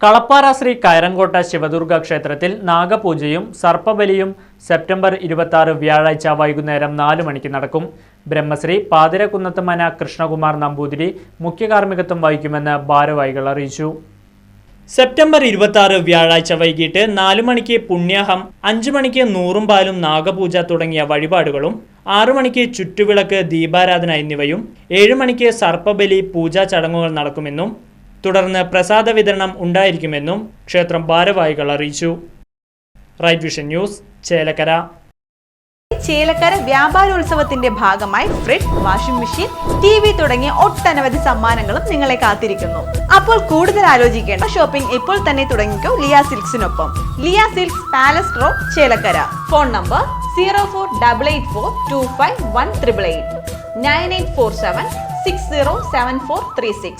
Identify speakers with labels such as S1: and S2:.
S1: കളപ്പാറ ശ്രീ കയറങ്കോട്ട ശിവദുർഗ ക്ഷേത്രത്തിൽ നാഗപൂജയും സർപ്പബലിയും സെപ്റ്റംബർ ഇരുപത്തി വ്യാഴാഴ്ച വൈകുന്നേരം നാലു മണിക്ക് നടക്കും. ബ്രഹ്മശ്രീ പാതിരക്കുന്നത്ത് മന കൃഷ്ണകുമാർ നമ്പൂതിരി മുഖ്യകാർമ്മികത്വം വഹിക്കുമെന്ന് ഭാരവാഹികൾ അറിയിച്ചു. സെപ്റ്റംബർ ഇരുപത്തി വ്യാഴാഴ്ച വൈകിട്ട് നാലു മണിക്ക് പുണ്യാഹം അഞ്ചു മണിക്ക് നൂറും പാലും നാഗപൂജ തുടങ്ങിയ വഴിപാടുകളും ആറു മണിക്ക് ചുറ്റുവിളക്ക് ദീപാരാധന എന്നിവയും ഏഴു മണിക്ക് സർപ്പബലി പൂജാ ചടങ്ങുകൾ നടക്കുമെന്നും തുടർന്ന് പ്രസാദ വിതരണം ഉണ്ടായിരിക്കുമെന്നും ക്ഷേത്രം ഭാരവാഹികൾ അറിയിച്ചു. Right vision news Chelakkara.
S2: Chelakkara വ്യാപാരോത്സവത്തിന്റെ ഭാഗമായി fridge washing machine T V തുടങ്ങിയ ഒട്ടനവധി സമ്മാനങ്ങളും നിങ്ങളെ കാത്തിരിക്കുന്നു. അപ്പോൾ കൂടുതൽ ആലോചിക്കേണ്ട ഷോപ്പിംഗ് ഇപ്പോൾ തന്നെ തുടങ്ങിക്കോ Liya സിൽക്സിനൊപ്പം. Liya silks palace road Chelakkara. Phone number zero four double eight four two five one triple eight. Nine eight four seven six zero seven four three six.